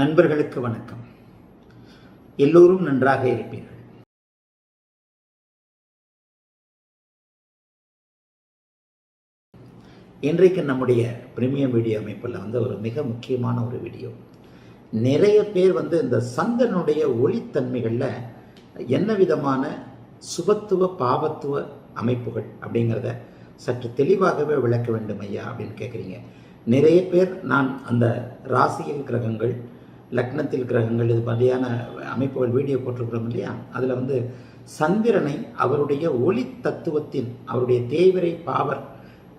நண்பர்களுக்கு வணக்கம். எல்லோரும் நன்றாக இருப்பீர்கள். இன்றைக்கு நம்முடைய பிரீமியம் வீடியோ அமைப்பில் வந்து ஒரு மிக முக்கியமான ஒரு வீடியோ. நிறைய பேர் வந்து இந்த சந்தனுடைய ஒளித்தன்மைகளில் என்ன விதமான சுபத்துவ பாவத்துவ அமைப்புகள் அப்படிங்கிறத சற்று தெளிவாகவே விளக்க வேண்டும் ஐயா அப்படின்னு கேட்குறீங்க நிறைய பேர் நான் அந்த ராசியில் கிரகங்கள் லக்னத்தில் கிரகங்கள் இது மாதிரியான அமைப்புகள் வீடியோ போட்டிருக்கிறோம் இல்லையா? அதில் வந்து சந்திரனை அவருடைய ஒளி தத்துவத்தின் அவருடைய தேய்விரை பாவர்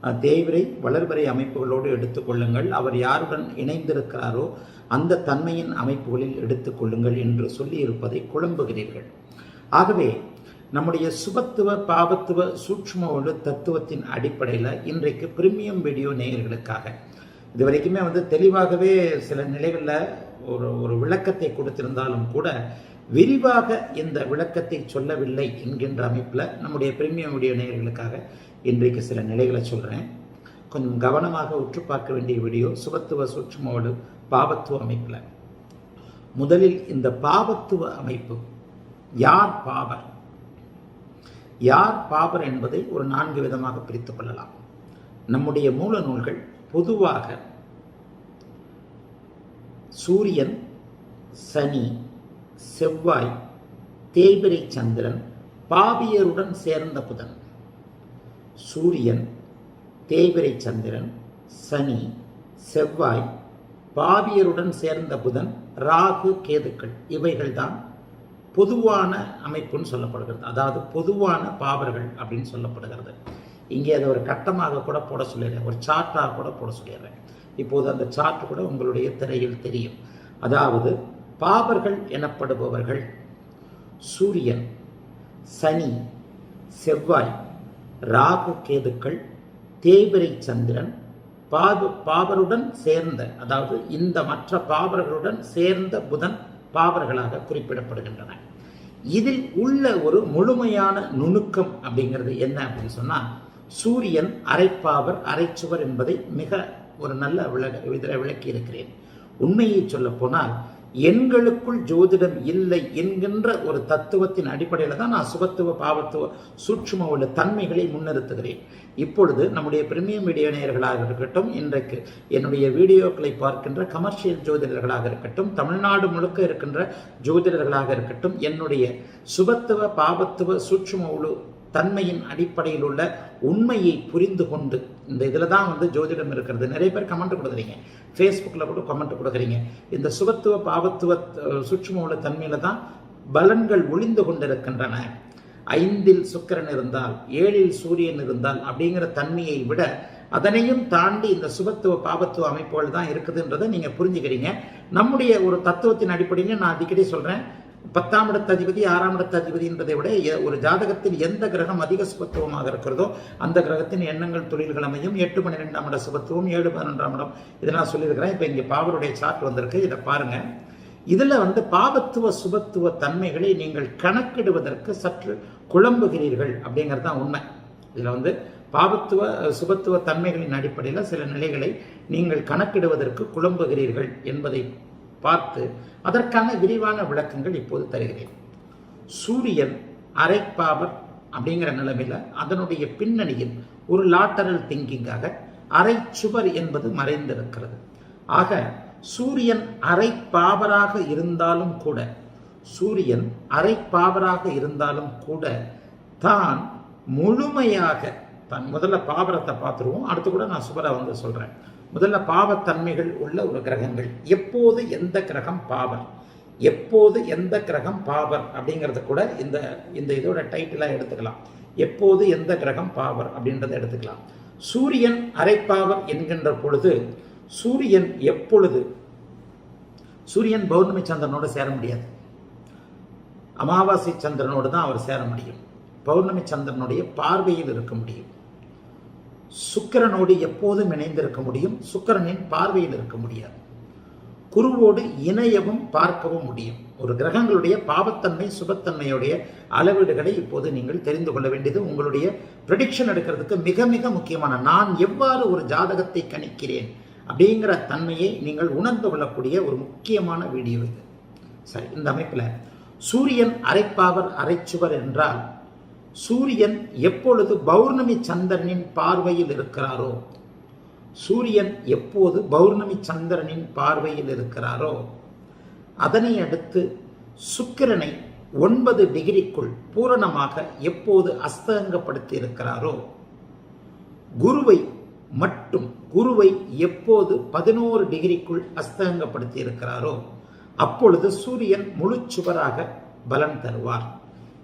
அஹ், தேய்விரை வளர்வரை அமைப்புகளோடு எடுத்துக்கொள்ளுங்கள் அவர் யாருடன் இணைந்திருக்கிறாரோ அந்த தன்மையின் அமைப்புகளில் எடுத்துக்கொள்ளுங்கள் என்று சொல்லியிருப்பதை குழம்புகிறீர்கள். ஆகவே நம்முடைய சுபத்துவ பாவத்துவ சூட்சும ஒளி தத்துவத்தின் அடிப்படையில் இன்றைக்கு பிரிமியம் வீடியோ நேயர்களுக்காக இது வரைக்குமே வந்து தெளிவாகவே சில நிலைகளில் ஒரு ஒரு விளக்கத்தை கொடுத்திருந்தாலும் கூட விரிவாக இந்த விளக்கத்தை சொல்லவில்லை என்கின்ற அமைப்பில் நம்முடைய பிரீமியம் வீடியோ நேயர்களுக்காக இன்றைக்கு சில நிலைகளை சொல்கிறேன் கொஞ்சம் கவனமாக உற்று பார்க்க வேண்டிய வீடியோ சுபத்துவ சூட்சமோடு பாபத்துவ அமைப்பில். முதலில் இந்த பாபத்துவ அமைப்பு யார் பாபர்? யார் பாபர் என்பதை ஒரு நான்கு விதமாக பிரித்துக் கொள்ளலாம். நம்முடைய மூல நூல்கள் பொதுவாக சூரியன் சனி செவ்வாய் தேய்பிரை சந்திரன் பாவியருடன் சேர்ந்த புதன். சூரியன் தேய்பிரை சந்திரன் சனி செவ்வாய் பாவியருடன் சேர்ந்த புதன் ராகு கேதுக்கள். இவைகள்தான் பொதுவான அமைப்புன்னு சொல்லப்படுகிறது. அதாவது பொதுவான பாவர்கள் அப்படின்னு சொல்லப்படுகிறது. இங்கே அதை ஒரு கட்டமாக கூட போட சொல்லிடுறேன். ஒரு சார்ட்டாக கூட போட சொல்லிடுறேன். இப்போது அந்த சார்ட் கூட உங்களுடைய திரையில் தெரியும். அதாவது பாபர்கள் எனப்படுபவர்கள் சூரியன் சனி செவ்வாய் ராகு கேதுக்கள் தேய்பிரை சந்திரன் பாப பாபருடன் சேர்ந்த அதாவது இந்த மற்ற பாபர்களுடன் சேர்ந்த புதன் பாபர்களாக குறிப்பிடப்படுகின்றன இதில் உள்ள ஒரு முழுமையான நுணுக்கம் அப்படிங்கிறது என்ன அப்படின்னு சொன்னால் சூரியன் அரைப்பாவர் அரைச்சுவர் என்பதை மிக ஒரு நல்ல விளக்க இதில் விளக்கி இருக்கிறேன் உண்மையை சொல்ல போனால் எண்களுக்குள் ஜோதிடம் இல்லை என்கின்ற ஒரு தத்துவத்தின் அடிப்படையில் தான் நான் சுபத்துவ பாவத்துவ சூட்சும உள்ள தன்மைகளை முன்னிறுத்துகிறேன். இப்பொழுது நம்முடைய பிரிமியம் வீடியோ நேயர்களாக இருக்கட்டும் இன்றைக்கு என்னுடைய வீடியோக்களை பார்க்கின்ற கமர்ஷியல் ஜோதிடர்களாக இருக்கட்டும் தமிழ்நாடு முழுக்க இருக்கின்ற ஜோதிடர்களாக இருக்கட்டும் என்னுடைய சுபத்துவ பாவத்துவ சூட்சும உழு தன்மையின் அடிப்படையில் உள்ள உண்மையை புரிந்து கொண்டு இந்த இதில் தான் வந்து ஜோதிடம் இருக்கிறது. நிறைய பேர் கமெண்ட் கொடுக்குறீங்க. ஃபேஸ்புக்கில் கூட கமெண்ட் கொடுக்குறீங்க. இந்த சுபத்துவ பாவத்துவ சுற்றும உள்ள தன்மையில் தான் பலன்கள் ஒளிந்து கொண்டிருக்கின்றன. ஐந்தில் சுக்கரன் இருந்தால் ஏழில் சூரியன் இருந்தால் அப்படிங்கிற தன்மையை விட அதனையும் தாண்டி இந்த சுபத்துவ பாபத்துவ அமைப்புகள் தான் இருக்குதுன்றதை நீங்கள் புரிஞ்சுக்கிறீங்க. நம்முடைய ஒரு தத்துவத்தின் அடிப்படையில் நான் அடிக்கடி சொல்கிறேன் பத்தாம் இடத்த அதிபதி ஆறாம் இடத்த அதிபதி என்பதை விட ஒரு ஜாதகத்தில் எந்த கிரகம் அதிக சுபத்துவமாக இருக்கிறதோ அந்த கிரகத்தின் எண்ணங்கள் தொழில்கள் அமையும். எட்டு பன்னிரெண்டாம் இட சுபத்துவம் ஏழு பதினொன்றாம் இடம் இதெல்லாம் சொல்லியிருக்கிறேன். இப்போ இங்கே பாவருடைய சார்ட் வந்திருக்கு. இதை பாருங்க. இதில் வந்து பாவத்துவ சுபத்துவ தன்மைகளை நீங்கள் கணக்கிடுவதற்கு சற்று குழம்புகிறீர்கள் அப்படிங்கிறது தான் உண்மை. இதில் வந்து பாவத்துவ சுபத்துவ தன்மைகளின் அடிப்படையில் சில நிலைகளை நீங்கள் கணக்கிடுவதற்கு குழம்புகிறீர்கள் என்பதை பார்த்து அதற்கான விரிவான விளக்கங்கள் இப்போது தருகிறேன். சூரியன் அரைப்பாவர் அப்படிங்கிற நிலைமையில் அதனுடைய பின்னணியில் ஒரு லாட்டரல் திங்கிங்காக அரை சுவர் என்பது மறைந்திருக்கிறது. ஆக சூரியன் அரை பாவராக இருந்தாலும் கூட சூரியன் அரை பாவராக இருந்தாலும் கூட தான் முழுமையாக தான் முதல்ல பாவரத்தை பார்த்துருவோம் அடுத்து கூட நான் சுவரை வந்து சொல்றேன். முதல்ல பாவத்தன்மைகள் உள்ள ஒரு கிரகங்கள். எப்போது எந்த கிரகம் பாவர் எப்போது எந்த கிரகம் பாவர்? அப்படிங்கிறத கூட இந்த இந்த இதோட டைட்டிலாக எடுத்துக்கலாம். எப்போது எந்த கிரகம் பாவர்? அப்படின்றத எடுத்துக்கலாம். சூரியன் அரைப்பாவர் என்கின்ற பொழுது சூரியன் எப்பொழுது சூரியன் பௌர்ணமி சந்திரனோடு சேர முடியாது. அமாவாசை சந்திரனோடு தான் அவர் சேர முடியும். பௌர்ணமி சந்திரனுடைய பார்வையில் இருக்க முடியும். சுக்கிரனோடு எப்போதும் இணைந்திருக்க முடியும் சுக்கிரனின் பார்வையில் இருக்க முடியாது. குருவோடு இணையவும் பார்க்கவும் முடியும். ஒரு கிரகங்களுடைய பாவத்தன்மை சுபத்தன்மையுடைய அளவீடுகளை இப்போது நீங்கள் தெரிந்து கொள்ள வேண்டியது. உங்களுடைய ப்ரெடிக்ஷன் எடுக்கிறதுக்கு மிக மிக முக்கியமான நான் எவ்வாறு ஒரு ஜாதகத்தை கணிக்கிறேன் அப்படிங்கிற தன்மையை நீங்கள் உணர்ந்து கொள்ளக்கூடிய ஒரு முக்கியமான வீடியோ இது. சரி இந்த அமைப்பில் சூரியன் அரைப்பாவர் அரைச்சுவர் என்றால் சூரியன் எப்பொழுது பௌர்ணமி சந்திரனின் பார்வையில் இருக்கிறாரோ? சூரியன் எப்போது பௌர்ணமி சந்திரனின் பார்வையில் இருக்கிறாரோ? அதனை அடுத்து சுக்கிரனை ஒன்பது டிகிரிக்குள் பூரணமாக எப்போது அஸ்தகங்கப்படுத்தி இருக்கிறாரோ குருவை மட்டும் குருவை எப்போது பதினோரு டிகிரிக்குள் அஸ்தகங்கப்படுத்தி இருக்கிறாரோ அப்பொழுது சூரியன் முழு சுவராக பலன் தருவார்.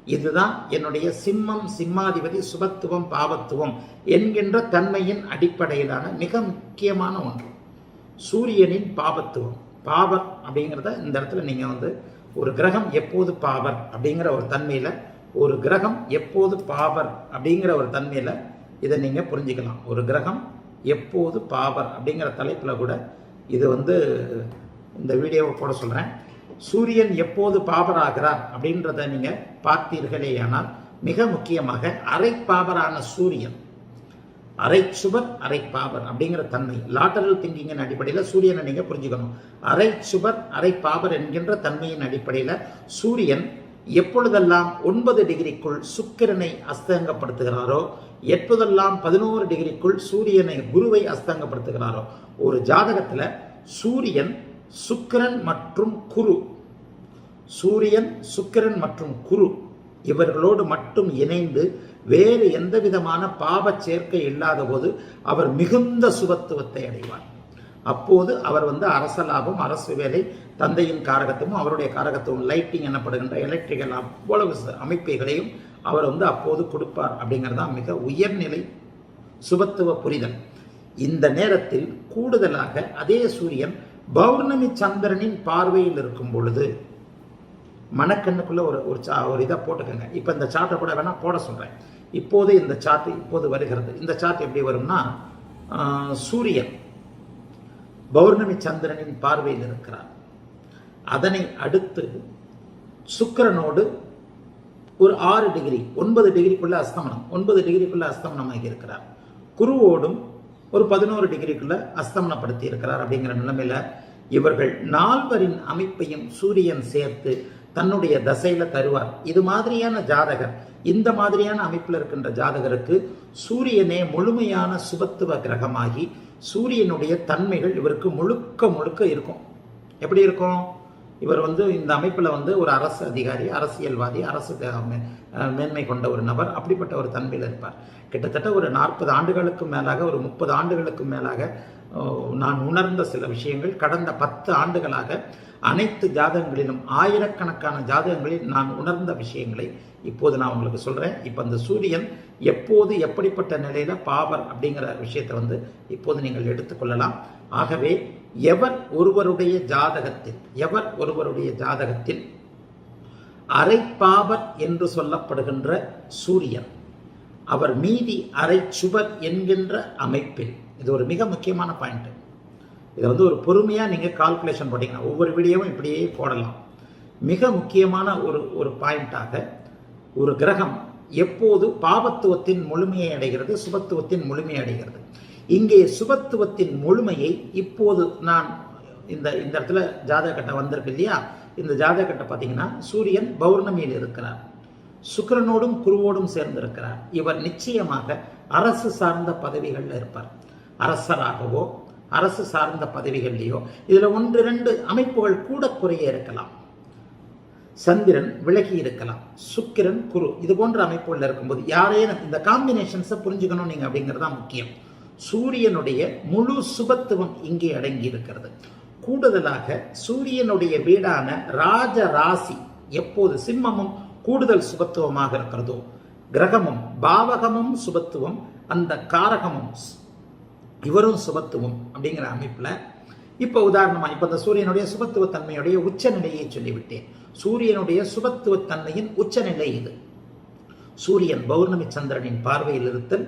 இதுதான் என்னுடைய சிம்மம் சிம்மாதிபதி சுபத்துவம் பாவத்துவம் என்கின்ற தன்மையின் அடிப்படையிலான மிக முக்கியமான ஒன்று. சூரியனின் பாவத்துவம். பாவர் அப்படிங்கிறத இந்த இடத்துல நீங்கள் வந்து ஒரு கிரகம் எப்போது பாவர் அப்படிங்கிற ஒரு தன்மையில் ஒரு கிரகம் எப்போது பாவர் அப்படிங்கிற ஒரு தன்மையில் இதை நீங்கள் புரிஞ்சுக்கலாம். ஒரு கிரகம் எப்போது பாவர் அப்படிங்கிற தலைப்பில் கூட இது வந்து இந்த வீடியோவை போட சொல்கிறேன் சூரியன் எப்போது பாபராகிறார் அப்படின்றத நீங்கள் பார்த்தீர்களேயானால் மிக முக்கியமாக அரை பாபரான சூரியன். அரை சுபர் அரை பாபர் அப்படிங்கிற தன்மை. லாட்டரல் திங்கிங்கின் அடிப்படையில் சூரியனை நீங்கள் புரிஞ்சுக்கணும். அரை சுபர் அரை பாபர் என்கின்ற தன்மையின் அடிப்படையில் சூரியன் எப்பொழுதெல்லாம் ஒன்பது டிகிரிக்குள் சுக்கிரனை அஸ்தங்கப்படுத்துகிறாரோ எப்போதெல்லாம் பதினோரு டிகிரிக்குள் சூரியனை குருவை அஸ்தங்கப்படுத்துகிறாரோ ஒரு ஜாதகத்தில் சூரியன் சுக்கிரன் மற்றும் குரு. சூரியன் சுக்கிரன் மற்றும் குரு இவர்களோடு மட்டும் இணைந்து வேறு எந்த விதமான பாவச் சேர்க்கை இல்லாத போது அவர் மிகுந்த சுபத்துவத்தை அடைவார். அப்போது அவர் வந்து அரச லாபம் அரசு வேலை தந்தையின் காரகத்தமும் அவருடைய காரகத்தும் லைட்டிங் எனப்படுகின்ற எலக்ட்ரிக்கல் அவ்வளவு அமைப்புகளையும் அவர் வந்து அப்போது கொடுப்பார் அப்படிங்கிறது தான் மிக உயர்நிலை சுபத்துவ புரிதல். இந்த நேரத்தில் கூடுதலாக அதே சூரியன் பௌர்ணமி சந்திரனின் பார்வையில் இருக்கும் பொழுது மனக்கண்ணுக்குள்ள ஒரு ஒரு சா ஒரு இதை போட்டுக்கோங்க. இப்போ இந்த சார்ட்டை கூட வேணால் போட சொல்கிறேன் இப்போது இந்த சார்ட் இப்போது வருகிறது. இந்த சார்ட் எப்படி வரும்னா சூரியன் பௌர்ணமி சந்திரனின் பார்வையில் இருக்கிறார். அதனை அடுத்து சுக்கரனோடு ஒரு ஆறு டிகிரி ஒன்பது டிகிரிக்குள்ள அஸ்தமனம் ஒன்பது டிகிரிக்குள்ள அஸ்தமனமாகி இருக்கிறார். குருவோடும் ஒரு பதினோரு டிகிரிக்குள்ள அஸ்தமனப்படுத்தி இருக்கிறார் அப்படிங்கிற நிலைமையில இவர்கள் நால்வரின் அமைப்பையும் சூரியன் சேர்த்து தன்னுடைய தசையில தருவார். இது மாதிரியான ஜாதகர் இந்த மாதிரியான அமைப்பில் இருக்கின்ற ஜாதகருக்கு சூரியனே முழுமையான சுபத்துவ கிரகமாகி சூரியனுடைய தன்மைகள் இவருக்கு முழுக்க முழுக்க இருக்கும். எப்படி இருக்கும்? இவர் வந்து இந்த அமைப்பில் வந்து ஒரு அரசு அதிகாரி அரசியல்வாதி அரசு மேன்மை கொண்ட ஒரு நபர் அப்படிப்பட்ட ஒரு தன்மையில் இருப்பார். கிட்டத்தட்ட ஒரு நாற்பது ஆண்டுகளுக்கு மேலாக ஒரு முப்பது ஆண்டுகளுக்கு மேலாக நான் உணர்ந்த சில விஷயங்கள் கடந்த பத்து ஆண்டுகளாக அனைத்து ஜாதகங்களிலும் ஆயிரக்கணக்கான ஜாதகங்களில் நான் உணர்ந்த விஷயங்களை இப்போது நான் உங்களுக்கு சொல்கிறேன் இப்போ அந்த சூரியன் எப்போது எப்படிப்பட்ட நிலையில் பாவர் அப்படிங்கிற விஷயத்தை வந்து இப்போது நீங்கள் எடுத்துக்கொள்ளலாம் ஆகவே எவர் ஒருவருடைய ஜாதகத்தில் எவர் ஒருவருடைய ஜாதகத்தில் அரைப்பாவர் என்று சொல்லப்படுகின்ற சூரியன் அவர் மீதி அரை சுவர் என்கின்ற அமைப்பில். இது ஒரு மிக முக்கியமான பாயிண்ட் இதை வந்து ஒரு பொறுமையாக நீங்கள் கால்குலேஷன் போட்டிங்கன்னா ஒவ்வொரு வீடியோவும் இப்படியே போடலாம். மிக முக்கியமான ஒரு ஒரு பாயிண்டாக ஒரு கிரகம் எப்போது பாபத்துவத்தின் முழுமையை அடைகிறது சுபத்துவத்தின் முழுமையை அடைகிறது. இங்கே சுபத்துவத்தின் முழுமையை இப்போது நான் இந்த இந்த இடத்துல ஜாதக கட்டம் வந்திருக்கு இல்லையா? இந்த ஜாதக கட்டம் பார்த்தீங்கன்னா சூரியன் பௌர்ணமியில் இருக்கிறார். சுக்கிரனோடும் குருவோடும் சேர்ந்திருக்கிறார். இவர் நிச்சயமாக அரசு சார்ந்த பதவிகளில் இருப்பார். அரசராகவோ அரசு சார்ந்த பதவிகள்லையோ இதில் ஒன்று ரெண்டு அமைப்புகள் கூட குறைய இருக்கலாம். சந்திரன் விலகி இருக்கலாம். சுக்கிரன் குரு இது போன்ற அமைப்புகள் இருக்கும்போது யாரேனும் இந்த காம்பினேஷன்ஸை புரிஞ்சுக்கணும் நீங்கள் அப்படிங்கிறது தான் முக்கியம். சூரியனுடைய முழு சுபத்துவம் இங்கே அடங்கி இருக்கிறது கூடுதலாக சூரியனுடைய வீடான ராஜ ராசி எப்போது சிம்மமும் கூடுதல் சுபத்துவமாக இருக்கிறதோ கிரகமும் பாவகமும் சுபத்துவம் அந்த காரகமும் இவரும் சுபத்துவம் அப்படிங்கிற அமைப்பில் இப்போ உதாரணமா இப்போ இந்த சூரியனுடைய சுபத்துவ தன்மையுடைய உச்சநிலையை சொல்லிவிட்டேன். சூரியனுடைய சுபத்துவ தன்மையின் உச்சநிலை இது. சூரியன் பௌர்ணமி சந்திரனின் பார்வையில் இருத்தல்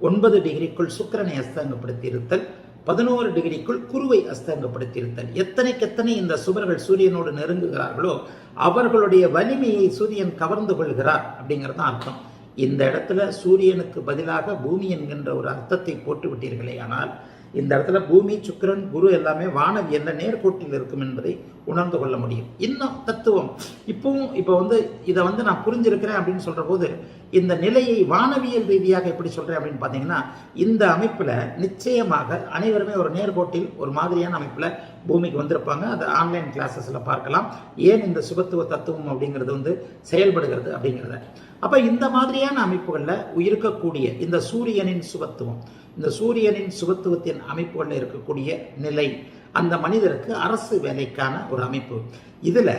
ஒன்பது டிகிரிக்குள் சுக்கிரனை அஸ்தங்கப்படுத்தியிருத்தல் பதினோரு டிகிரிக்குள் குருவை அஸ்தங்கப்படுத்தியிருத்தல். எத்தனைக்கு எத்தனை இந்த சுவர்கள் சூரியனோடு நெருங்குகிறார்களோ அவர்களுடைய வலிமையை சூரியன் கவர்ந்து கொள்கிறார் அப்படிங்கிறது தான் அர்த்தம். இந்த இடத்துல சூரியனுக்கு பதிலாக பூமி என்கின்ற ஒரு அர்த்தத்தை போட்டு விட்டீர்களே ஆனால் இந்த இடத்துல பூமி சுக்கிரன் குரு எல்லாமே வானவியல்ல நேர்கோட்டில் இருக்கும் என்பதை உணர்ந்து கொள்ள முடியும். இன்னும் தத்துவம். இப்பவும் இப்போ வந்து இதை வந்து நான் புரிஞ்சிருக்கிறேன் அப்படின்னு சொல்கிற போது இந்த நிலையை வானவியல் ரீதியாக எப்படி சொல்கிறேன் அப்படின்னு பார்த்தீங்கன்னா இந்த அமைப்பில் நிச்சயமாக அனைவருமே ஒரு நேர்கோட்டில் ஒரு மாதிரியான அமைப்பில் பூமிக்கு வந்திருப்பாங்க. அதை ஆன்லைன் கிளாஸஸில் பார்க்கலாம். ஏன் இந்த சுபத்துவ தத்துவம் அப்படிங்கிறது வந்து செயல்படுகிறது அப்படிங்கிறத. அப்போ இந்த மாதிரியான அமைப்புகளில் இருக்கக்கூடிய இந்த சூரியனின் சுபத்துவம் இந்த சூரியனின் சுபத்துவத்தின் அமைப்புகளில் இருக்கக்கூடிய நிலை அந்த மனிதருக்கு அரசு வேலைக்கான ஒரு அமைப்பு. இதில்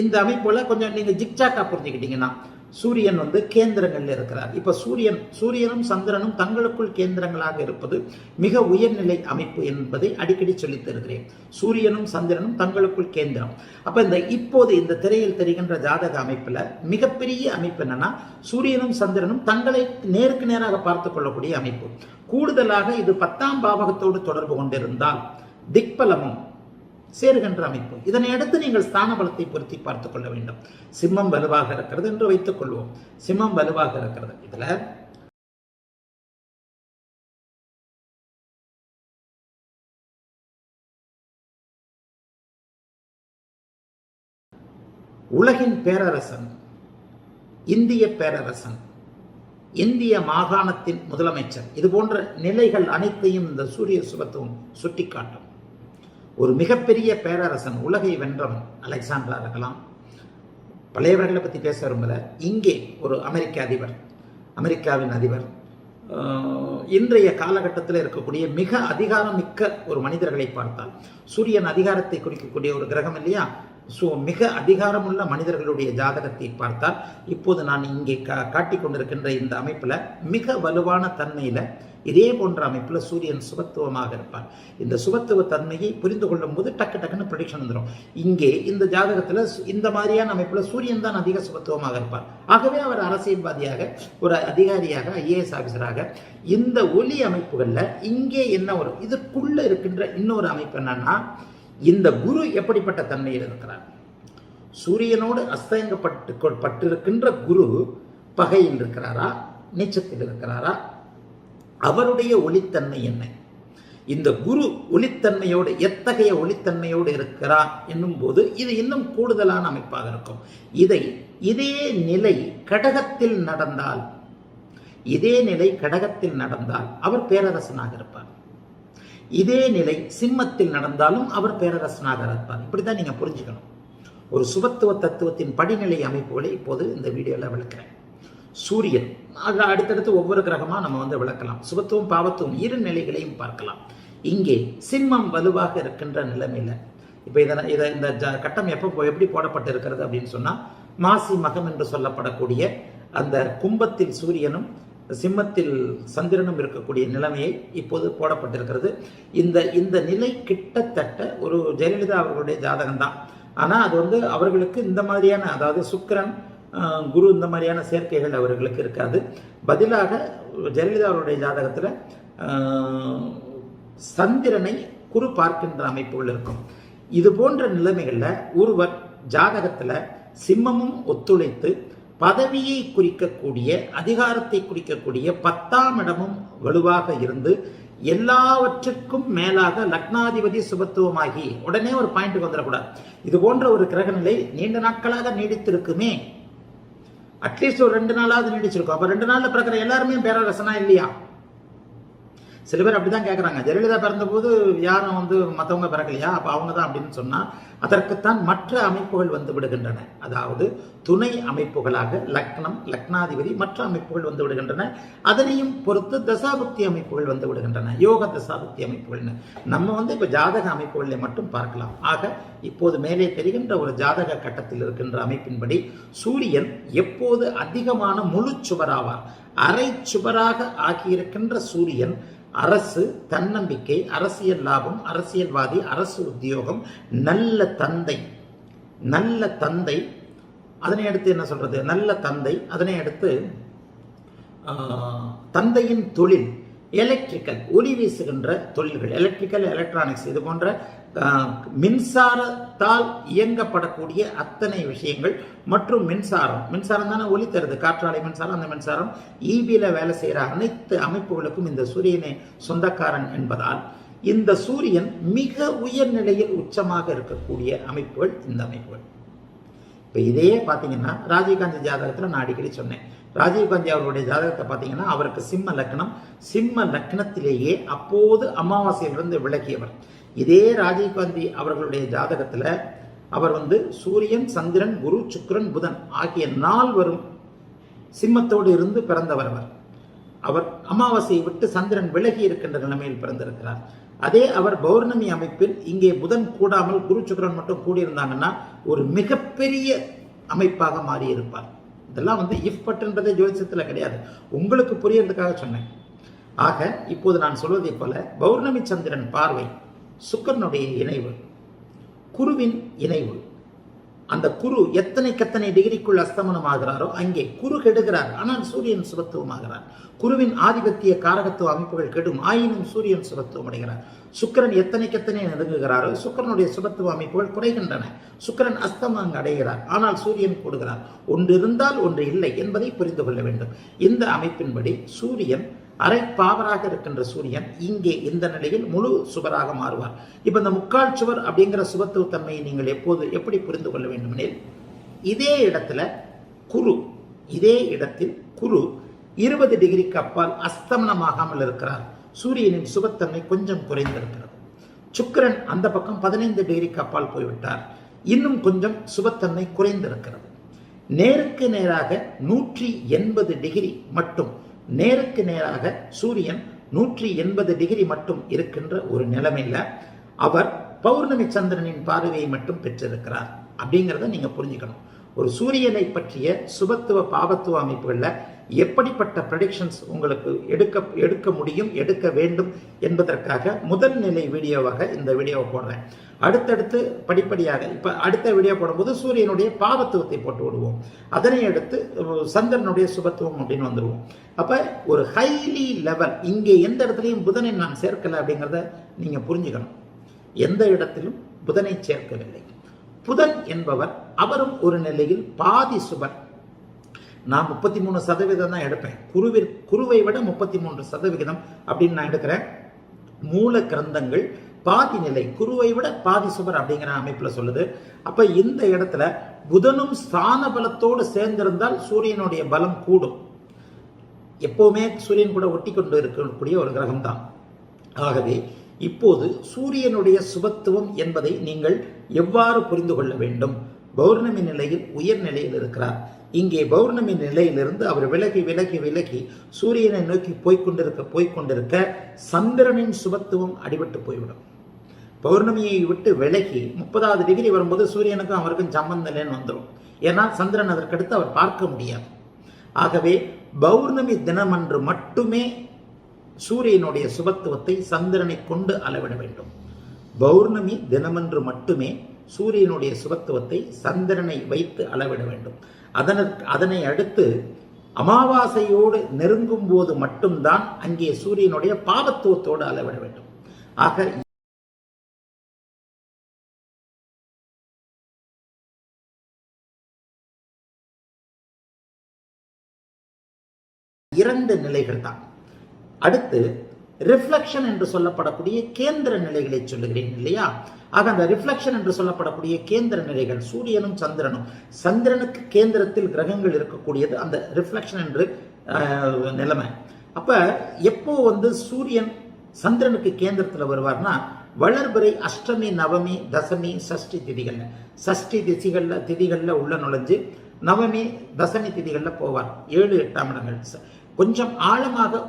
இந்த அமைப்புல கொஞ்சம் நீங்கள் ஜிக்ஜாக்கா புரிஞ்சுக்கிட்டீங்கன்னா சூரியன் வந்து கேந்திரங்களில் இருக்கிறார். இப்ப சூரியன் சூரியனும் சந்திரனும் தங்களுக்குள் கேந்திரங்களாக இருப்பது மிக உயர்நிலை அமைப்பு என்பதை அடிக்கடி சொல்லித் தருகிறேன். சூரியனும் சந்திரனும் தங்களுக்குள் கேந்திரம். அப்ப இந்த இப்போது இந்த திரையில் தெரிகின்ற ஜாதக அமைப்புல மிகப்பெரிய அமைப்பு என்னன்னா சூரியனும் சந்திரனும் தங்களை நேருக்கு நேராக பார்த்து கொள்ளக்கூடிய அமைப்பு. கூடுதலாக இது பத்தாம் பாவகத்தோடு தொடர்பு கொண்டிருந்தால் திக்பலமும் சேருகின்ற அமைப்பு. இதனை அடுத்து நீங்கள் ஸ்தான பலத்தை பொருத்தி பார்த்துக் கொள்ள வேண்டும். சிம்மம் வலுவாக இருக்கிறது என்று வைத்துக் கொள்வோம். சிம்மம் வலுவாக இருக்கிறது. இதுல உலகின் பேரரசன் இந்திய பேரரசன் இந்திய மாகாணத்தின் முதலமைச்சர் இது போன்ற நிலைகள் அனைத்தையும் இந்த சூரிய சுபத்துவம் சுட்டிக்காட்டும். ஒரு மிகப்பெரிய பேரரசன் உலகை வென்றவன் அலெக்சாண்டரா இருக்கலாம். பழையவர்களை பற்றி பேச விரும்பல. இங்கே ஒரு அமெரிக்க அதிபர் அமெரிக்காவின் அதிபர் இன்றைய காலகட்டத்தில் இருக்கக்கூடிய மிக அதிகாரம் மிக்க ஒரு மனிதர்களை பார்த்தால் சூரியன் அதிகாரத்தை குறிக்கக்கூடிய ஒரு கிரகம் இல்லையா? ஸோ மிக அதிகாரமுள்ள மனிதர்களுடைய ஜாதகத்தை பார்த்தால் இப்போது நான் இங்கே கா காட்டி கொண்டிருக்கின்ற இந்த அமைப்பில் மிக வலுவான தன்மையில் இதே போன்ற அமைப்பில் சூரியன் சுபத்துவமாக இருப்பார். இந்த சுபத்துவ தன்மையை புரிந்து கொள்ளும் போது டக்கு டக்குன்னு ப்ரொடிக்ஷன் வந்துடும் இங்கே இந்த ஜாதகத்தில் இந்த மாதிரியான அமைப்பில் சூரியன் தான் அதிக சுபத்துவமாக இருப்பார். ஆகவே அவர் அரசியல்வாதியாக ஒரு அதிகாரியாக ஐஏஎஸ் ஆஃபீஸராக இந்த ஒலி அமைப்புகளில் இங்கே என்ன வரும்? இதற்குள்ளே இருக்கின்ற இன்னொரு அமைப்பு என்னன்னா இந்த குரு எப்படிப்பட்ட தன்மையில் இருக்கிறார்? சூரியனோடு அஸ்தயங்கப்பட்டு பட்டிருக்கின்ற குரு பகையில் இருக்கிறாரா? நீச்சத்தில் இருக்கிறாரா? அவருடைய ஒளித்தன்மை என்ன? இந்த குரு ஒளித்தன்மையோடு எத்தகைய ஒளித்தன்மையோடு இருக்கிறார் என்னும் போது இது இன்னும் கூடுதலான அமைப்பாக இருக்கும். இதை இதே நிலை கடகத்தில் நடந்தால் இதே நிலை கடகத்தில் நடந்தால் அவர் பேரரசனாக இருப்பார். இதே நிலை சிம்மத்தில் நடந்தாலும் அவர் பேரரசனாக இருப்பார். இப்படித்தான் நீங்க புரிஞ்சுக்கணும். ஒரு சுபத்துவ தத்துவத்தின் படிநிலை அமைப்புகளை இப்போது இந்த வீடியோல விளக்குறேன். சூரியன் அது அடுத்தடுத்து ஒவ்வொரு கிரகமா நம்ம வந்து விளக்கலாம். சுபத்துவம் பாவத்துவம் இரு நிலைகளையும் பார்க்கலாம். இங்கே சிம்மம் வலுவாக இருக்கின்ற நிலைமையில இப்போ இதை இதை இந்த கட்டம் எப்போ எப்படி போடப்பட்டு இருக்கிறது அப்படின்னு சொன்னால் மாசி மகம் என்று சொல்லப்படக்கூடிய அந்த கும்பத்தில் சூரியனும் சிம்மத்தில் சந்திரனும் இருக்கக்கூடிய நிலைமையை இப்போது போடப்பட்டிருக்கிறது. இந்த இந்த நிலை கிட்டத்தட்ட ஒரு ஜெயலலிதா அவர்களுடைய ஜாதகம் தான் ஆனால் அது வந்து அவர்களுக்கு இந்த மாதிரியான அதாவது சுக்கரன் குரு இந்த மாதிரியான சேர்க்கைகள் அவர்களுக்கு இருக்காது. பதிலாக ஜெயலலிதா அவருடைய ஜாதகத்தில் சந்திரனை குரு பார்க்கின்ற அமைப்புகள் இருக்கும். இது போன்ற நிலைமைகளில் ஒருவர் ஜாதகத்தில் சிம்மமும் ஒத்துழைத்து பதவியை குறிக்கக்கூடிய அதிகாரத்தை குறிக்கக்கூடிய பத்தாம் இடமும் வலுவாக இருந்து எல்லாவற்றுக்கும் மேலாக லக்னாதிபதி சுபத்துவமாகி உடனே ஒரு பாயிண்ட்டுக்கு வந்துடக்கூடாது. இது போன்ற ஒரு கிரகநிலை நீண்ட நாட்களாக நீடித்திருக்குமே. அட்லீஸ்ட் ஒரு ரெண்டு நாளாவது நீடிச்சிருக்கும். அப்ப ரெண்டு நாள்ல பிறக்கிற எல்லாருமே பேரரசனா இல்லையா? சில பேர் அப்படிதான் கேட்குறாங்க ஜெயலலிதா பிறந்தபோது யாரும் வந்து மற்றவங்க பிறக்கலையா? அப்போ அவங்க தான் அப்படின்னு சொன்னால் அதற்குத்தான் மற்ற அமைப்புகள் வந்து விடுகின்றன. அதாவது துணை அமைப்புகளாக லக்னம் லக்னாதிபதி மற்ற அமைப்புகள் வந்து விடுகின்றன. அதனையும் பொறுத்து தசாபுக்தி அமைப்புகள் வந்து விடுகின்றன. யோக தசாபுக்தி அமைப்புகள்னு. நம்ம வந்து இப்போ ஜாதக அமைப்புகளை மட்டும் பார்க்கலாம். ஆக இப்போது மேலே தெரிகின்ற ஒரு ஜாதக கட்டத்தில் இருக்கின்ற அமைப்பின்படி சூரியன் எப்போது அதிகமான முழு சுவராவார் அரை சுவராக ஆகியிருக்கின்ற சூரியன் அரசு தன்னம்பிக்கை அரசியல் லாபம் அரசியல்வாதி அரசு உத்தியோகம் நல்ல தந்தை நல்ல தந்தை அதனை அடுத்து என்ன சொல்றது? நல்ல தந்தை அதனை அடுத்து தந்தையின் தொழில் எலக்ட்ரிக்கல் ஒளி வீசுகின்ற தொழில்கள் எலக்ட்ரிக்கல் எலக்ட்ரானிக்ஸ் இது போன்ற மின்சாரத்தால் இயங்கப்படக்கூடிய அத்தனை விஷயங்கள் மற்றும் மின்சாரம். மின்சாரம் தானே ஒளி தருது. காற்றாலை மின்சாரம் அந்த மின்சாரம் ஈபியில் வேலை செய்கிற அனைத்து அமைப்புகளுக்கும் இந்த சூரியனை சொந்தக்காரன் என்பதால் இந்த சூரியன் மிக உயர்நிலையில் உச்சமாக இருக்கக்கூடிய அமைப்புகள் இந்த அமைப்புகள். இப்போ இதையே பார்த்தீங்கன்னா ராஜீவ்காந்தி ஜாதகத்தில் நான் அடிக்கடி சொன்னேன். ராஜீவ்காந்தி அவருடைய ஜாதகத்தை பார்த்தீங்கன்னா அவருக்கு சிம்ம லக்னம். சிம்ம லக்னத்திலேயே அப்போது அமாவாசையிலிருந்து விலகியவர். இதே ராஜீவ்காந்தி அவர்களுடைய ஜாதகத்தில் அவர் வந்து சூரியன் சந்திரன் குரு சுக்ரன் புதன் ஆகிய நால்வரும் சிம்மத்தோடு இருந்து பிறந்தவர் அவர். அவர் அமாவாசையை விட்டு சந்திரன் விலகி இருக்கின்ற நிலைமையில் பிறந்திருக்கிறார். அதே அவர் பௌர்ணமி அமைப்பில் இங்கே புதன் கூடாமல் குரு சுக்கரன் மட்டும் கூடியிருந்தாங்கன்னா ஒரு மிகப்பெரிய அமைப்பாக மாறி இருப்பார் இதெல்லாம் வந்து இஃப் பட்டுன்றதே ஜோதிஷத்தில் கிடையாது. உங்களுக்கு புரியறதுக்காக சொன்னேன். ஆக இப்போது நான் சொல்வதைப் போல பௌர்ணமி சந்திரன் பார்வை சுக்கரனுடைய இணைவு குருவின் இணைவு. அந்த குரு எத்தனைக்கெத்தனை டிகிரிக்குள் அஸ்தமனம் ஆகிறாரோ அங்கே குரு கெடுகிறார். ஆனால் சூரியன் சுபத்துவம் ஆகிறார் குருவின் ஆதிபத்திய காரகத்துவ அமைப்புகள் கெடும். ஆயினும் சூரியன் சுபத்துவம் அடைகிறார் சுக்கிரன் எத்தனைக்கெத்தனை நெருங்குகிறாரோ சுக்கரனுடைய சுபத்துவ அமைப்புகள் குறைகின்றன. சுக்கிரன் அஸ்தமம் அடைகிறார். ஆனால் சூரியன் கூடுகிறார். ஒன்று இருந்தால் ஒன்று இல்லை என்பதை புரிந்து கொள்ள வேண்டும். இந்த அமைப்பின்படி சூரியன் அரை பாவராக இருக்கின்ற சூரியன் இங்கே இந்த நிலையில் முழு சுவராக மாறுவார். இப்போ இந்த முக்கால் சுவர் அப்படிங்கிற சுபத்துவ தன்மையை நீங்கள் எப்போது எப்படி புரிந்து கொள்ள வேண்டுமெனில் இதே இடத்துல குரு இதே இடத்தில் குரு இருபது டிகிரிக்கு அப்பால் அஸ்தமனமாகாமல் இருக்கிறார். சூரியனின் சுபத்தன்மை கொஞ்சம் குறைந்திருக்கிறது. சுக்கரன் அந்த பக்கம் பதினைந்து டிகிரிக்கு அப்பால் போய்விட்டார். இன்னும் கொஞ்சம் சுபத்தன்மை குறைந்திருக்கிறது. நேருக்கு நேராக நூற்றி எண்பது டிகிரி மட்டும் நேருக்கு நேராக சூரியன் நூற்றி எண்பது டிகிரி மட்டும் இருக்கின்ற ஒரு நிலைமையில அவர் பௌர்ணமி சந்திரனின் பார்வையை மட்டும் பெற்றிருக்கிறார். அப்படிங்கிறத நீங்க புரிஞ்சுக்கணும். ஒரு சூரியனை பற்றிய சுபத்துவ பாவத்துவ அமைப்புகளில் எப்படிப்பட்ட ப்ரடிக்ஷன்ஸ் உங்களுக்கு எடுக்க எடுக்க முடியும் எடுக்க வேண்டும் என்பதற்காக முதல் நிலை வீடியோவாக இந்த வீடியோவை போடுறேன். அடுத்தடுத்து படிப்படியாக இப்போ அடுத்த வீடியோ போடும்போது சூரியனுடைய பாவத்துவத்தை போட்டு விடுவோம். அதனை அடுத்து சந்திரனுடைய சுபத்துவம் அப்படின்னு வந்துடுவோம் அப்போ ஒரு ஹைலி லெவல் இங்கே எந்த இடத்துலையும் புதனை நான் சேர்க்கலை அப்படிங்கிறத நீங்கள் புரிஞ்சுக்கணும். எந்த இடத்திலும் புதனை சேர்க்கவில்லை. புதன் என்பவர் அவரும் ஒரு நிலையில் பாதி சுபர் நான் முப்பத்தி மூணு சதவீதம் தான் எடுப்பேன். குருவிற் குருவை விட முப்பத்தி மூன்று சதவிகிதம் அப்படின்னு நான் எடுக்கிறேன். மூல கிரந்தங்கள் பாதி நிலை குருவை விட பாதி சுபர் அப்படிங்கிற அமைப்புல சொல்லுது. அப்ப இந்த இடத்துல புதனும் ஸ்தான பலத்தோடு சேர்ந்திருந்தால் சூரியனுடைய பலம் கூடும். எப்போவுமே சூரியன் கூட ஒட்டி கொண்டு இருக்கக்கூடிய ஒரு கிரகம் தான். ஆகவே இப்போது சூரியனுடைய சுபத்துவம் என்பதை நீங்கள் எவ்வாறு புரிந்து கொள்ள வேண்டும்? பௌர்ணமி நிலையில் உயர் நிலையில் இருக்கிறார். இங்கே பௌர்ணமி நிலையிலிருந்து அவர் விலகி விலகி விலகி சூரியனை நோக்கி போய்கொண்டிருக்க போய்க்கொண்டிருக்க சந்திரனின் சுபத்துவம் அடிபட்டு போய்விடும். பௌர்ணமியை விட்டு விலகி முப்பதாவது டிகிரி வரும்போது சூரியனுக்கும் அவருக்கும் சம்பந்தம் வந்துடும் ஏன்னா சந்திரன் அதற்கடுத்து அவர் பார்க்க முடியாது. ஆகவே பௌர்ணமி தினமன்று மட்டுமே சூரியனுடைய சுபத்துவத்தை சந்திரனை கொண்டு அளவிட வேண்டும். பௌர்ணமி தினமன்று மட்டுமே சூரியனுடைய சுபத்துவத்தை சந்திரனை வைத்து அளவிட வேண்டும். அதனற்கு அதனை அடுத்து அமாவாசையோடு நெருங்கும் போது மட்டும்தான் அங்கே சூரியனுடைய பாவத்துவத்தோடு அளவிட வேண்டும். ஆக இரண்டு நிலைகள் தான் அடுத்து ரிஃப்ளெக்ஷன் என்று சொல்லப்படக்கூடிய கேந்திர நிலைகளை சொல்லுகிறேன் இல்லையா? ஆக அந்த ரிஃப்ளெக்ஷன் என்று சொல்லப்படக்கூடிய கேந்திர நிலைகள் சூரியனும் சந்திரனும் சந்திரனுக்கு கேந்திரத்தில் கிரகங்கள் இருக்கக்கூடியது அந்த ரிஃப்ளெக்ஷன் என்று நிலைமை. அப்ப எப்போ வந்து சூரியன் சந்திரனுக்கு கேந்திரத்தில் வருவார்னா வளர்பிறை அஷ்டமி நவமி தசமி சஷ்டி திதிகள்ல. சஷ்டி திசிகள்ல திதிகள்ல உள்ள நுழைஞ்சு நவமி தசமி திதிகள்ல போவார். ஏழு எட்டாம் இடங்கள். கொஞ்சம் ஆழமாக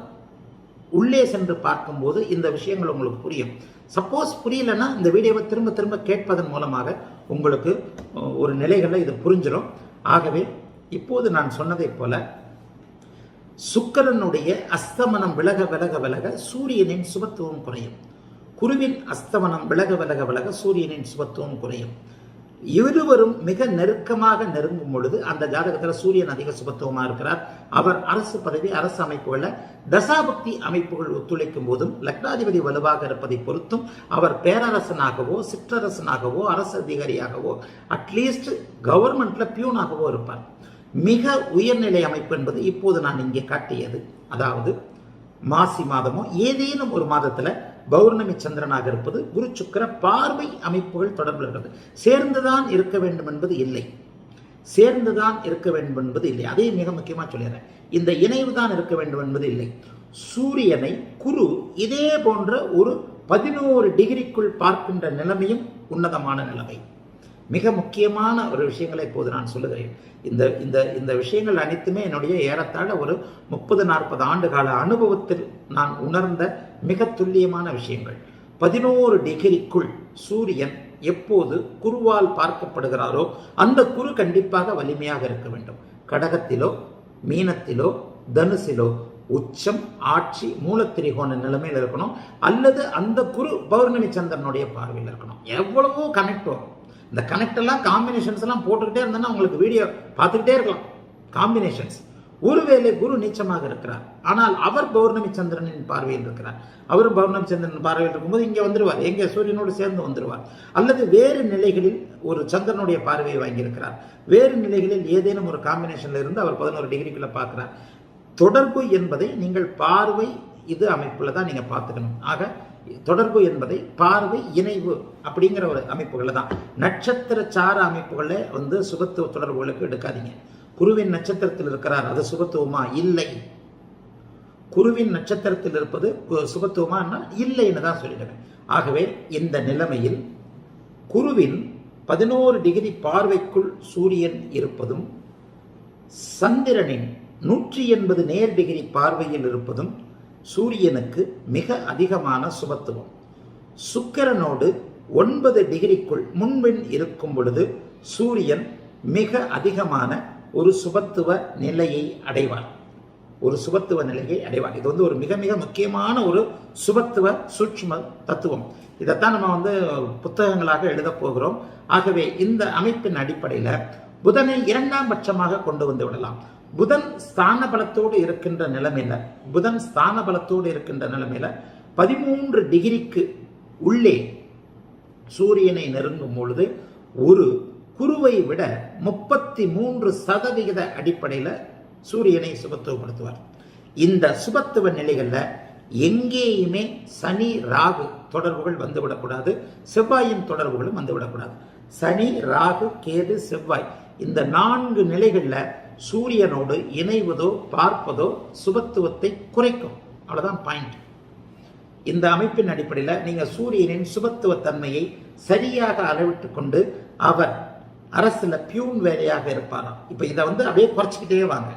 உள்ளே சென்று பார்க்கும்போது இந்த விஷயங்கள் உங்களுக்கு புரியும். சப்போஸ் புரியலன்னா இந்த வீடியோவை திரும்ப திரும்ப கேட்பதன் மூலமாக உங்களுக்கு ஒரு நிலைகளில் இது புரிஞ்சிடும் ஆகவே இப்போது நான் சொன்னதைப் போல சுக்கிரனுடைய அஸ்தமனம் விலக விலக விலக சூரியனின் சுபத்துவம் குறையும். குருவின் அஸ்தமனம் விலக விலக விலக சூரியனின் சுபத்துவம் குறையும். இருவரும் மிக நெருக்கமாக நெருங்கும் பொழுது அந்த ஜாதகத்துல சூரியன் அதிக சுபத்துவமா இருக்கிறார். அவர் அரசு பதவி அரசு அமைப்புகள்ல தசாபக்தி அமைப்புகள் ஒத்துழைக்கும் போதும் லக்னாதிபதி வலுவாக இருப்பதை பொறுத்தும் அவர் பேரரசனாகவோ சிற்றரசனாகவோ அரசு அதிகாரியாகவோ அட்லீஸ்ட் கவர்மெண்ட்ல பியூனாகவோ இருப்பார். மிக உயர்நிலை அமைப்பு என்பது இப்போது நான் இங்கே காட்டியது. அதாவது மாசி மாதமோ ஏதேனும் ஒரு மாதத்துல பௌர்ணமி சந்திரனாக இருப்பது குரு சுக்கிர பார்வை அமைப்புகள் தொடர்பில் இருக்கிறது. சேர்ந்துதான் இருக்க வேண்டும் என்பது இல்லை. சேர்ந்துதான் இருக்க வேண்டும் என்பது இல்லை. அதே மிக முக்கியமாக சொல்லிடுறேன். இந்த இணைவு தான் இருக்க வேண்டும் என்பது இல்லை. சூரியனை குரு இதே போன்ற ஒரு பதினோரு டிகிரிக்குள் பார்க்கின்ற நிலைமையும் உன்னதமான நிலைமை. மிக முக்கியமான ஒரு விஷயங்களை இப்போது நான் சொல்லுகிறேன். இந்த இந்த இந்த விஷயங்கள் அனைத்துமே என்னுடைய ஏறத்தாழ ஒரு முப்பது நாற்பது ஆண்டு கால அனுபவத்தில் நான் உணர்ந்த மிக துல்லியமான விஷயங்கள். பதினோரு டிகிரிக்குள் சூரியன் எப்போது குருவால் பார்க்கப்படுகிறாரோ அந்த குரு கண்டிப்பாக வலிமையாக இருக்க வேண்டும். கடகத்திலோ மீனத்திலோ தனுசிலோ உச்சம் ஆட்சி மூலத்திரிகோண நிலைமையில் இருக்கணும். அல்லது அந்த குரு பௌர்ணமி சந்திரனுடைய பார்வையில் இருக்கணும். எவ்வளவோ கனெக்ட் வரும். இந்த கனெக்ட் எல்லாம் காம்பினேஷன்ஸ் எல்லாம் போட்டுக்கிட்டே இருந்தேன்னா உங்களுக்கு வீடியோ பார்த்துக்கிட்டே இருக்கலாம். காம்பினேஷன்ஸ் ஒருவேளை குரு நீச்சமாக இருக்கிறார். ஆனால் அவர் பௌர்ணமி சந்திரனின் பார்வையில் இருக்கிறார். அவர் பௌர்ணமி சந்திரன் பார்வையில் இருக்கும்போது இங்கே வந்துருவார். எங்கே? சூரியனோடு சேர்ந்து வந்துருவார். அல்லது வேறு நிலைகளில் ஒரு சந்திரனுடைய பார்வையை வாங்கியிருக்கிறார். வேறு நிலைகளில் ஏதேனும் ஒரு காம்பினேஷன்ல இருந்து அவர் பதினோரு டிகிரிக்குள்ளே பார்க்குறார். தொடர்பு என்பதை நீங்கள் பார்வை இது அமைப்பில் தான் நீங்கள் பார்த்துக்கணும். ஆக தொடர்பு என்பதை பார்வை இணைவு அப்படிங்கிற ஒரு அமைப்புகளில் தான். நட்சத்திர சார அமைப்புகளில் வந்து சுபத்துவ தொடர்புகளுக்கு எடுக்காதீங்க. குருவின் நட்சத்திரத்தில் இருக்கிறார் அது சுபத்துவமா? இல்லை. குருவின் நட்சத்திரத்தில் இருப்பது சுபத்துவமானால் இல்லைன்னு தான் சொல்லிடுவேன் ஆகவே இந்த நிலைமையில் குருவின் பதினோரு டிகிரி பார்வைக்குள் சூரியன் இருப்பதும் சந்திரனின் நூற்றி எண்பது நேர் டிகிரி பார்வையில் இருப்பதும் சூரியனுக்கு மிக அதிகமான சுபத்துவம். சுக்கிரனோடு ஒன்பது டிகிரிக்குள் முன்பின் இருக்கும் பொழுது சூரியன் மிக அதிகமான ஒரு சுபத்துவ நிலையை அடைவார் ஒரு சுபத்துவ நிலையை அடைவார் இது வந்து ஒரு மிக மிக முக்கியமான ஒரு சுபத்துவ சூட்சும தத்துவம். இதைத்தான் நம்ம வந்து புத்தகங்களாக எழுதப் போகிறோம். ஆகவே இந்த அமைப்பின் அடிப்படையில் புதனை இரண்டாம் பட்சமாக கொண்டு வந்து விடலாம். புதன் ஸ்தான பலத்தோடு இருக்கின்ற நிலைமையில புதன் ஸ்தான பலத்தோடு இருக்கின்ற நிலைமையில பதிமூன்று டிகிரிக்கு உள்ளே சூரியனை நெருங்கும் பொழுது ஒரு குருவை விட முப்பத்தி மூன்று சதவிகித அடிப்படையில் சூரியனை சுபத்துவப்படுத்துவார். இந்த சுபத்துவ நிலைகளில் எங்கேயுமே சனி ராகு தொடர்புகள் வந்துவிடக்கூடாது செவ்வாயின் தொடர்புகளும் வந்துவிடக்கூடாது. சனி ராகு கேது செவ்வாய் இந்த நான்கு நிலைகளில் சூரியனோடு இணைவதோ பார்ப்பதோ சுபத்துவத்தை குறைக்கும். அவ்வளோதான் பாயிண்ட் இந்த அமைப்பின் அடிப்படையில் நீங்கள் சூரியனின் சுபத்துவ தன்மையை சரியாக அளவிட்டு கொண்டு அவர் அரசில் பியூன் வேலையாக இருப்பாராம். இப்போ இதை வந்து அப்படியே குறைச்சிக்கிட்டே வாங்க.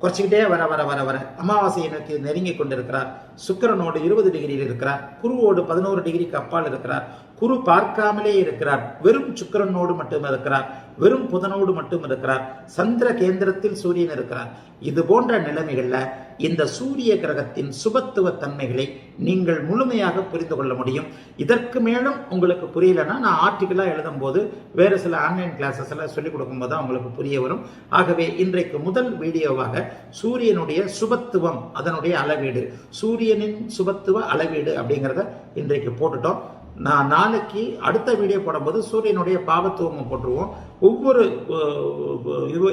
குறைச்சிக்கிட்டே வர வர வர வர. அமாவாசையை நோக்கி நெருங்கி கொண்டிருக்கிறார். சுக்கிரனோடு இருபது டிகிரியில் இருக்கிறார். குருவோடு பதினோரு டிகிரிக்கு அப்பால் இருக்கிறார். குரு பார்க்காமலே இருக்கிறார். வெறும் சுக்கிரனோடு மட்டும் இருக்கிறார். வெறும் புதனோடு மட்டும் இருக்கிறார். சந்திர கேந்திரத்தில் சூரியன் இருக்கிறார். இது போன்ற நிலைமைகளில் இந்த சூரிய கிரகத்தின் சுபத்துவ தன்மைகளை நீங்கள் முழுமையாக புரிந்து கொள்ள முடியும். இதற்கு மேலும் உங்களுக்கு புரியலன்னா நான் ஆர்டிக்கலா எழுதும் போது வேறு சில ஆன்லைன் கிளாஸஸ் எல்லாம் சொல்லிக் கொடுக்கும்போது தான் உங்களுக்கு புரிய வரும். ஆகவே இன்றைக்கு முதல் வீடியோவாக சூரியனுடைய சுபத்துவம் அதனுடைய அளவீடு. சூரியனின் சுபத்துவ அளவீடு அப்படிங்கிறத இன்றைக்கு போட்டுட்டோம். நான் நாளைக்கு அடுத்த வீடியோ போடும்போது சூரியனுடைய பாவத்துவமும் போட்டுருவோம். ஒவ்வொரு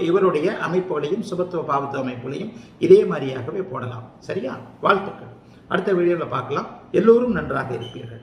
இவருடைய அமைப்புகளையும் சுபத்துவ பாவத்துவ அமைப்புகளையும் இதே மாதிரியாகவே போடலாம். சரியா? வாழ்த்துக்கள். அடுத்த வீடியோவில் பார்க்கலாம். எல்லோரும் நன்றாக இருப்பீர்கள்.